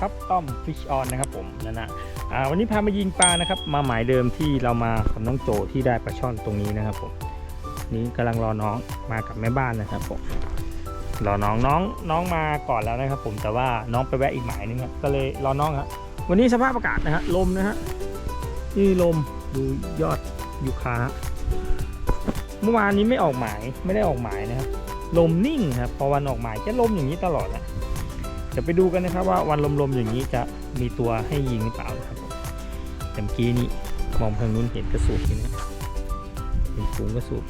ครับต้อมฟิชออนนะครับผมนั่นนะวันนี้พามายิงปลานะครับ มาหมายเดิมที่เรามากับน้องโจที่ได้ปลาช่อนตรงนี้นะครับผมนี่กำลังรอน้องมากับแม่บ้านนะครับผมรอน้องน้องน้องมาก่อนแล้วนะครับ ผมแต่ว่าน้องไปแวะอีกหมายนึงครับก็เลยรอน้องครับวันนี้สภาพอากาศนะฮะลมนะฮะนี่ลมดูยอดยูคาเมื่อวานนี้ไม่ออกหมายไม่ได้ออกหมายนะครับลมนิ่งครับพอวันออกหมายจะลมอย่างนี้ตลอดนะ ดี๋ยวไปดูกันนะครับว่าวันลมๆอย่างนี้จะมีตัวให้ยิงหรือเปล่านะครับผมแต่เมื่อกี้นี้มองทางนู้นเห็นกระสูบอยู่นะเห็นฝูงกระสูบ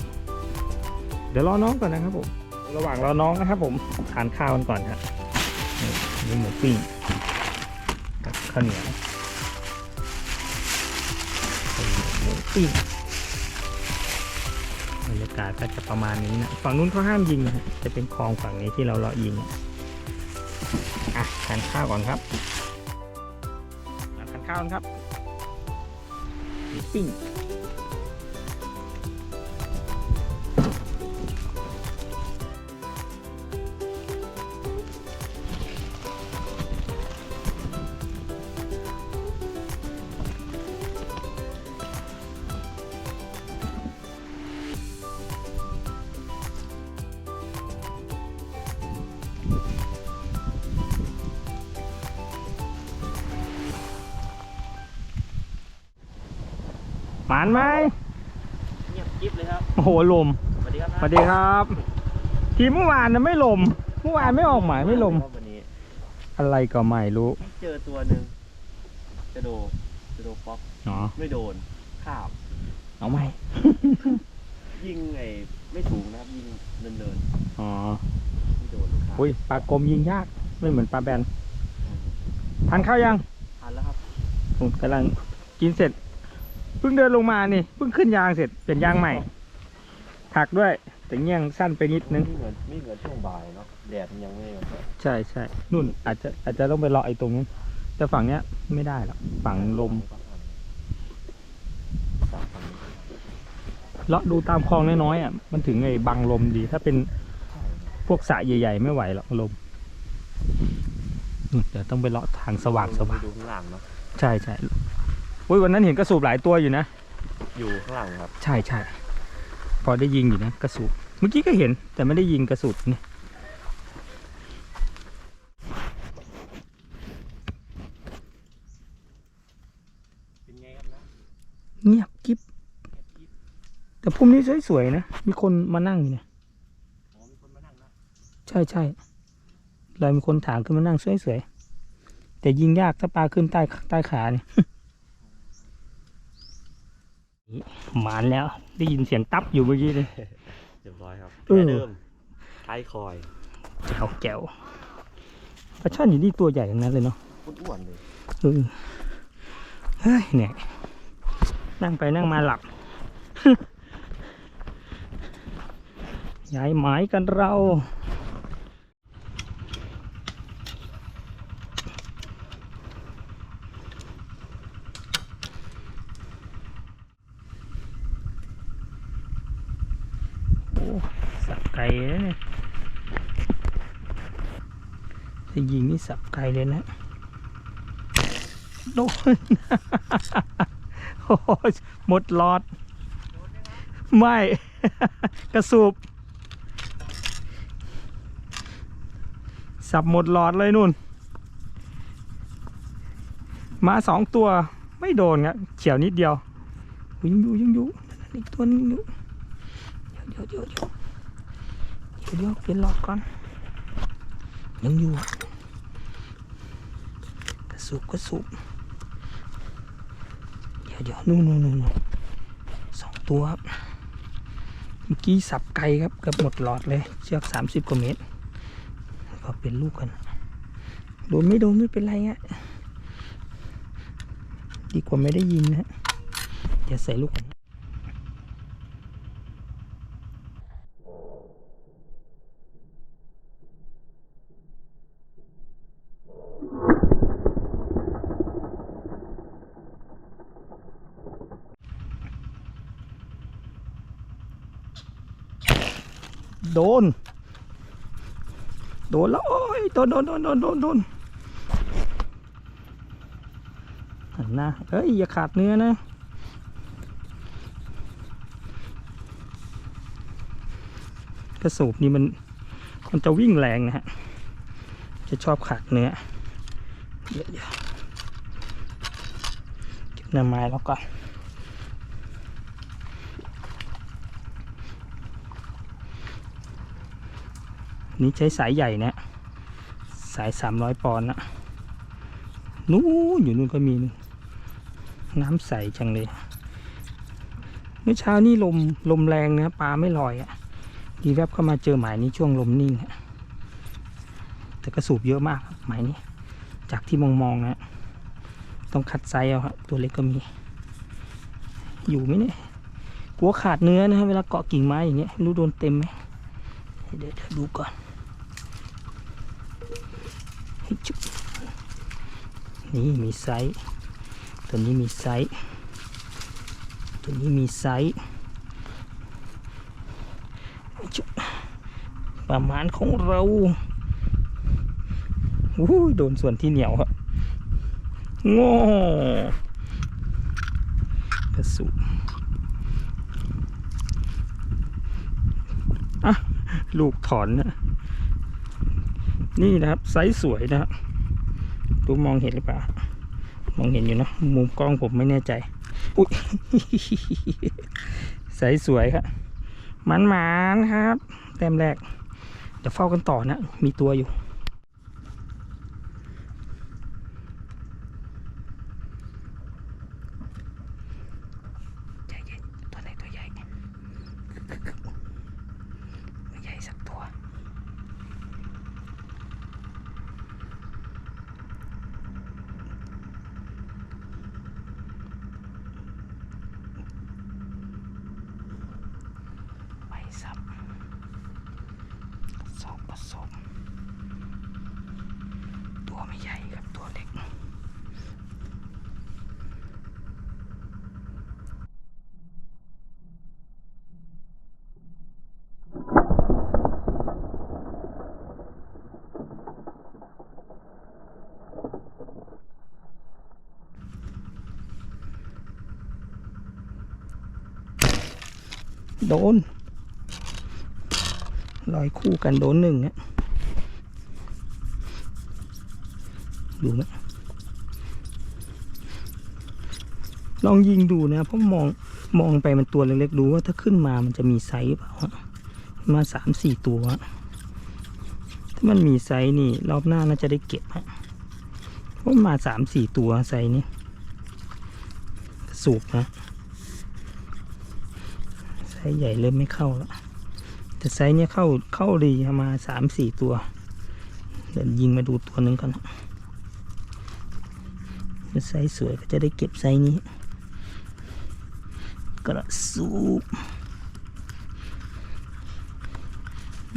เดี๋ยวรอน้องก่อนนะครับผมระหว่างรอน้องนะครับผมทานข้าวกันก่อนครับนี่หมูปิ้งกับข้าวเหนียวหมูปิ้งบรรยากาศก็จะประมาณนี้นะ ฝั่งนู้นเขาห้ามยิงนะฮะจะเป็นคลองฝั่งนี้ที่เราเลาะยิงนะ อะทานข้าวก่อนครับอะทานข้าวกันครับหมูปิ้งานไหมเงียบกิ๊บเลยครับ โอ้โหลม สวัสดีครับสวัสดีครับ ทีมเมื่อวานนะไม่ลม เมื่อวานไม่ออกหมายไม่ลม วันนี้อะไรก็ไม่รู้เจอตัวหนึ่งจะโดจะโดป๊อกอ๋อไม่โดนข้ามเอาไหม ยิงไอ้ไม่สูงนะครับยิงเนินเนินอ๋อๆไม่โดนข้ามอุ้ยปลากรมยิงยาก ไม่เหมือนปลาแบนทานข้าวยังทันแล้วครับผมกำลังกินเสร็จ เพิ่งเดินลงมานี่เพิ่งขึ้นยางเสร็จเป็นยางใหม่ ถักด้วย แต่เงี้ยงสั้นไปนิดนึง ไม่เหมือนไม่เหมือนช่วงบ่ายเนาะแดดมันยังไม่แบบใช่ใช่นู่นอาจจะอาจจะต้องไปรอไอ้ตรงนู้นแต่ฝั่งเนี้ยไม่ได้หรอกฝั่งลมจากฝั่งนี้เลาะดูตามคลองน้อยๆอะมันถึงไอ้บังลมดี ถ้าเป็นใช่พวกสระใหญ่ ๆ ไม่ไหวหรอกลมนู่นเดี๋ยวต้องไปเลาะทางสว่างสว่างดูข้างหลังเนาะใช่ใช่ อุ้ยวันนั้นเห็นกระสูบหลายตัวอยู่นะ อยู่ข้างหลังครับ ใช่ใช่พอได้ยิงอยู่นะกระสูบเมื่อกี้ก็เห็นแต่ไม่ได้ยิงกระสูบนี่เป็นไงครับนะเงียบกิ๊บแต่พุ่มนี้สวยๆนะ มีคนมานั่งอยู่เนี่ยอ๋อมีคนมานั่งนะใช่ใช่เลยมีคนถามขึ้นมานั่งสวยๆแต่ยิงยากถ้าปลาขึ้นใต้ใต้ขาเนี่ย หมานแล้ว ได้ยินเสียงตับอยู่เมื่อกี้เลย เรียบร้อยครับเออแค่เดิมท้ายคอยแก้วแก้วปลาช่อนอยู่นี่ตัวใหญ่ทั้งนั้นเลยเนาะอ้วนๆเลยเออเฮ้ยเนี่ย นั่งไปนั่งมาหลับ ย้ายหมายกันเรา โอ้ สับไก่เลยนี่ยถ้ายิงนี่สับไก่เลยนะโดนโอ้หมดหลอด ไม่ กระสูบ สับหมดหลอดเลยนู่น มาสองตัวไม่โดนครับเฉียวนิดเดียวยังอยู่ยังอยู่อีกตัวนึงอยู่เดี๋ยวเดี๋ยวเดี๋ยว เดี๋ยวเปลี่ยนหลอดก่อนยังอยู่กระสูบกระสูบเดี๋ยวเดี๋ยวนู่นนู่นนู่นสองตัวครับเมื่อกี้สับไกลครับเกือบหมดหลอดเลยเชือกสามสิบกว่าเมตรก็เป็นลูกกันโดนไม่โดนไม่เป็นไรฮะดีกว่าไม่ได้ยินนะเดี๋ยวใส่ลูกกัน โดน โดนแล้วโอ้ยโดนโดนโดนโดนโดนโดนนหน้าเอ้ยอย่าขาดเนื้อนะกระสูบนี่มันมันจะวิ่งแรงนะฮะ จะชอบขาดเนื้อเยวเดี๋ยวเก็บหน้าไม้แล้วก่อน นี่ใช้สายใหญ่นะ สายสามร้อยปอนด์นะนู้อยู่นู้นก็มีนน้ำใสจังเลยเมื่อเช้านี่ลมลมแรงนะปลาไม่ลอยอะ่ะดีแวบเข้ามาเจอหมายนี้ช่วงลมนิ่งอะแต่กระสูบเยอะมากหมายนี้ จากที่มองมองๆนะ ต้องคัดไซส์เอาครับตัวเล็กก็มี อยู่ไหมเนี่ยกลัวขาดเนื้อนะครับเวลาเกาะกิ่งไม้อย่างเงี้ยรู้โดนเต็มไหมเดี๋ยวดูก่อน นี่มีไซส์ตัวนี้มีไซส์ตัวนี้มีไซส์ประมาณของเราอู้ยโดนส่วนที่เหนียวครับโง่กระสุนอะลูกถอนนะ นี่นะครับไซส์สวยนะครับดูมองเห็นหรือเปล่า มองเห็นอยู่นะมุมกล้องผมไม่แน่ใจ อุ้ยไซส์สวยครับมันหมานๆครับ แต้มแรกเดี๋ยวเฝ้ากันต่อนะ มีตัวอยู่ ใจเย็นตัวไหนตัวใหญ่ ไม่ใหญ่สักตัว ไปซับสองผสม ตัวไม่ใหญ่ครับ ตัวเล็ก โดนลอยคู่กันโดนหนึ่งอะดูไหมลองยิงดูนะเพราะมองมองไปมันตัวเล็กๆดูว่าถ้าขึ้นมามันจะมีไซส์เปล่ามาสามสี่ตัว ถ้ามันมีไซส์นี่ รอบหน้าน่าจะได้เก็บฮะเพราะมาสามสี่ตัวไซส์นี้สูบนะ ไซส์ใหญ่เริ่มไม่เข้าแล้วแต่ไซส์เนี้ยเข้าเข้าดีมาสามสี่ตัว เดี๋ยวยิงมาดูตัวหนึ่งก่อนถ้าไซส์สวยก็จะได้เก็บไซส์นี้ กระสูบ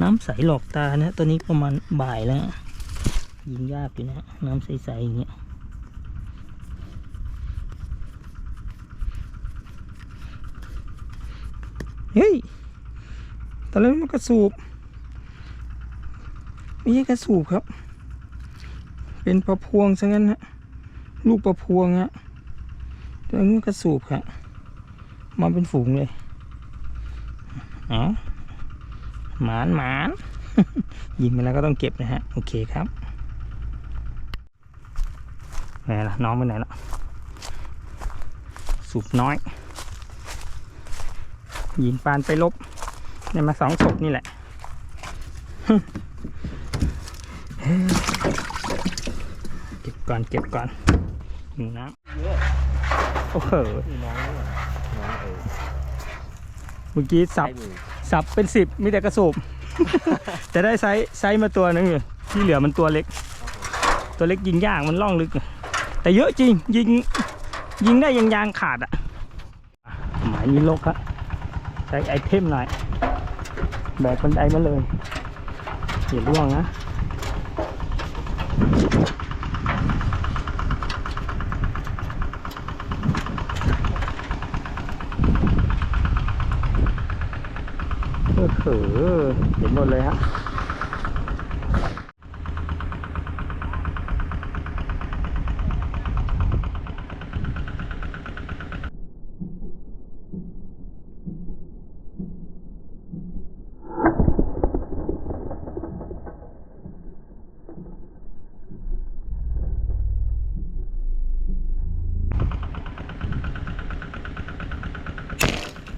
น้ำใสหลอกตานะ ตัวนี้ประมาณบ่ายแล้ว ยิงยากอยู่นะ น้ำใสๆอย่างเงี้ย เฮ้ย ตอนแรกมันกระสูบไม่ใช่กระสูบครับ เป็นประพวงซะงั้นฮะลูกประพวงฮะตัวนี้กระสูบครับมาเป็นฝูงเลยเอาหมานหมานยิงไปแล้วก็ต้องเก็บนะฮะ โอเคครับไหนล่ะน้องไปไหนล่ะ สูบน้อย ยิงปานไปลบ เนี่ยมาสองศพนี่แหละเก็บก่อนเก็บก่อนหิวน้เยอะำโอ้โหนี่น้อเมื่อกี้สับสับเป็นสิบมีแต่กระสูบจะได้ไซส์ไซส์มาตัวหนึงอยู่ที่เหลือมันตัวเล็ก ตัวเล็กยิงยากมันล่องลึก แต่เยอะจริงยิงยิงได้ยังยางขาดอะหมายนี้ลกครับใช้ไอเทมหน่อย แบกบันไดมาเลยอย่าร่วงนะเออเขอเห็นหมดเลยฮะ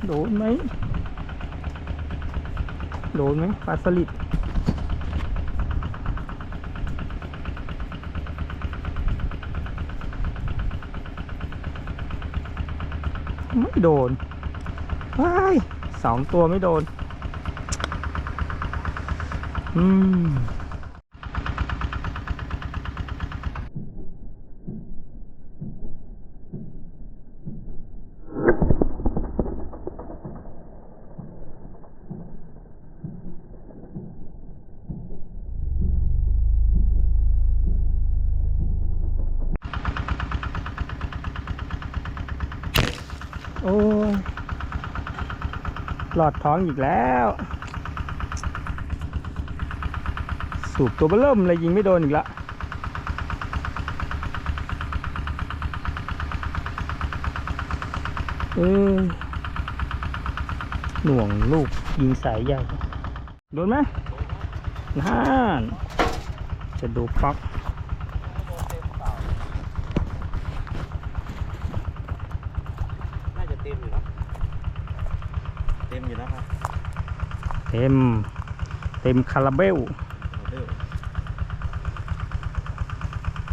โดนไหมโดนไหมปลาสลิดไม่โดนว้ายสองตัวไม่โดน อืม โอ้ยหลอดท้องอีกแล้ว สูบตัวเบอเริ่มเลยยิงไม่โดนอีกละเออหน่วงลูกยิงสายใหญ่ โดนไหมน่านจะดูป๊อก น่าจะเต็มอยู่แล้วเต็มอยู่แล้วครับ เต็ม เต็มคาราเบล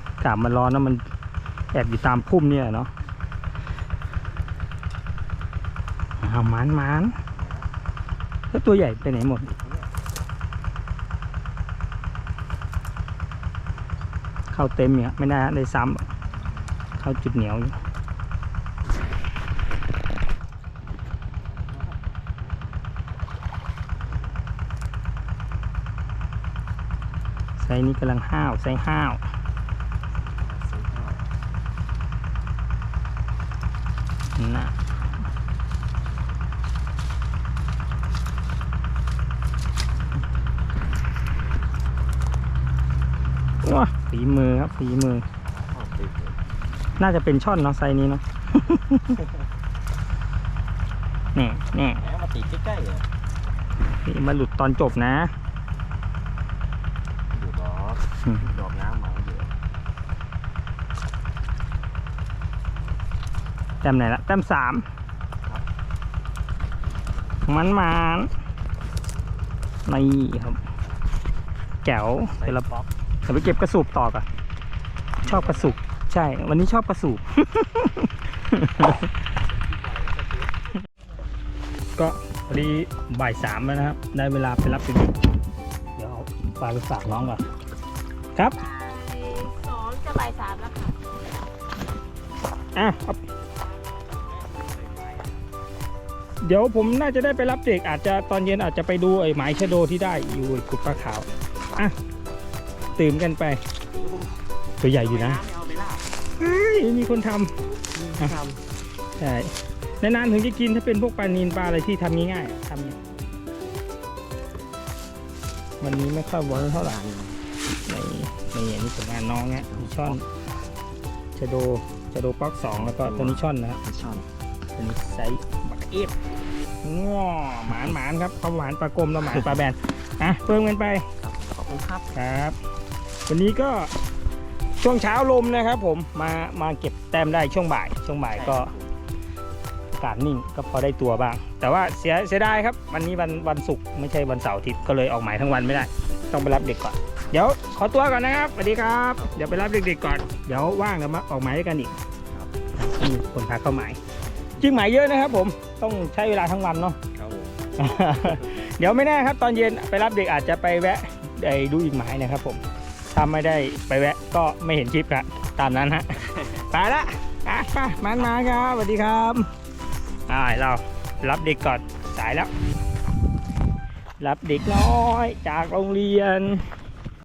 เอากาบมันร้อนนะมันแอบอยู่ตามพุ่มเนี่ยเนาะเอามันมันแล้วตัวใหญ่ไปไหนหมด เข้าเต็มเนี่ยไม่น่าได้ซ้ำเข้าจุดเหนียวอยู่ ซส์นี้กำลังห้าวไซส์ห้าวนะว้าฝีมือครับฝีมือเอาเต็มเลยน่าจะเป็นช่อนเนาะไซส์นี้เนาะนี่นี่แหมมาติดใกล้ๆเลยนี่มาหลุดตอนจบนะ ดูดอก อืม ดอกน้ำมาเยอะ แต้มไหนละแต้มสามมันมันนี่ครับแจ๋วเดี๋ยวเราป๊อกเดี๋ยวไปเก็บกระสูบต่อก่อนชอบกระสูบใช่ วันนี้ชอบกระสูบก็พอดีบ่ายสามแล้วนะครับ ได้เวลาไปรับสิเดี๋ยวเอาปลาไปฝากน้องก่อนครับสองจะบ่ายสามแล้วค่ะอะ เดี๋ยวผมน่าจะได้ไปรับเด็กอาจจะตอนเย็นอาจจะไปดูไอ้หมายชะโดที่ได้อยู่กุดปลาขาวอะตื่นกันไป ตัวใหญ่อยู่นะเฮ้ยมีคนทำใช่นานๆถึงจะกินถ้าเป็นพวกปลานีนปลาอะไรที่ทำง่ายๆทำเนี่ยวันนี้ไม่ค่อยวิร์กเท่าไหร่ในในอันนี้ผลงานน้องเนี่ยมีช่อนชะโดชะโดป๊อกสองแล้วก็ตัวนี้ช่อนนะครับำช่อน ตัวนี้ไซส์บักเอฟง้อหมานหมานครับเขาหวานปลากลมแล้วหมานปลาแบนอะเพิ่มกันไปครับขอบคุณครับครับ วันนี้ก็ช่วงเช้าลมนะครับ ผมมามาเก็บแต้มได้ช่วงบ่าย ช่วงบ่ายก็อากาศนิ่งก็พอได้ตัวบ้าง แต่ว่าเสียเสียดายครับ วันนี้วันวันศุกร์ไม่ใช่วันเสาร์อาทิตย์ก็เลยออกหมายทั้งวันไม่ได้ ต้องไปรับเด็กก่อนเดี๋ยวขอตัวก่อนนะครับสวัสดีครับ เดี๋ยวไปรับเด็กๆก่อน เดี๋ยวว่างแล้วมาออกหมายด้วยกันอีกนี่คนพาเข้าหมาย จริงหมายเยอะนะครับผมต้องใช้เวลาทั้งวันเนาะ ครับผมเดี๋ยวไม่แน่ครับ ตอนเย็นไปรับเด็กอาจจะไปแวะไอ้ดูอีกหมายนะครับผมถ้าไม่ได้ไปแวะก็ไม่เห็นคลิปครับตามนั้นฮะ ไปละอะไปมันมาครับสวัสดีครับอ่าเรารับเด็กก่อนสายแล้ว รับเด็กน้อยจากโรงเรียน